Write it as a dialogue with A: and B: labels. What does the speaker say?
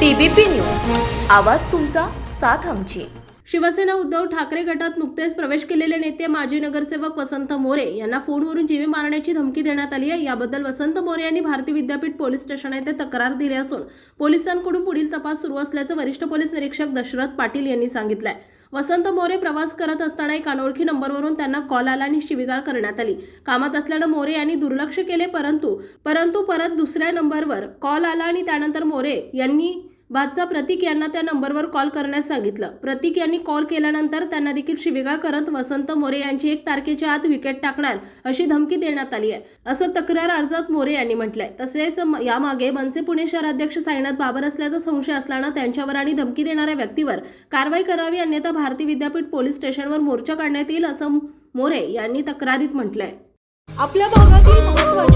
A: TBP news. आवाज तुमचा साथ आमची.
B: शिवसेना उद्धव ठाकरे गटात नुकतेच प्रवेश केलेले नेते माजी नगरसेवक वसंत मोरे यांना फोनवरून जीवे मारण्याची धमकी देण्यात आली आहे. याबद्दल वसंत मोरे यांनी भारती विद्यापीठ पोलीस स्टेशन येथे तक्रार दिली असून पोलिसांकडून पुढील तपास सुरू असल्याचं वरिष्ठ पोलीस निरीक्षक दशरथ पाटील यांनी सांगितलंय. वसंत मोरे प्रवास करत असताना एक अनोळखी नंबरवरून त्यांना कॉल आला आणि शिविगाळ करण्यात आली. कामात असल्यानं मोरे यांनी दुर्लक्ष केले परंतु परंतु परत दुसऱ्या नंबरवर कॉल आला आणि त्यानंतर मोरे यांनी बादचा प्रतीक यांना त्या नंबरवर कॉल करण्यास सांगितलं. प्रतीक यांनी कॉल केल्यानंतर त्यांना देखील शिविगाळ करत वसंत मोरे यांची एक तारखेच्या आत विकेट टाकणार अशी धमकी देण्यात आली आहे. असं तक्रार अर्जात मोरे यांनी म्हटलंय. तसेच यामागे मनसे पुणे शहराध्यक्ष साईनाथ बाबर असल्याचा संशय असल्यानं त्यांच्यावर आणि धमकी देणाऱ्या व्यक्तीवर कारवाई करावी अन्यथा भारती विद्यापीठ पोलीस स्टेशनवर मोर्चा काढण्यात येईल असं मोरे यांनी तक्रारीत म्हटलंय.
A: आपल्या भागातील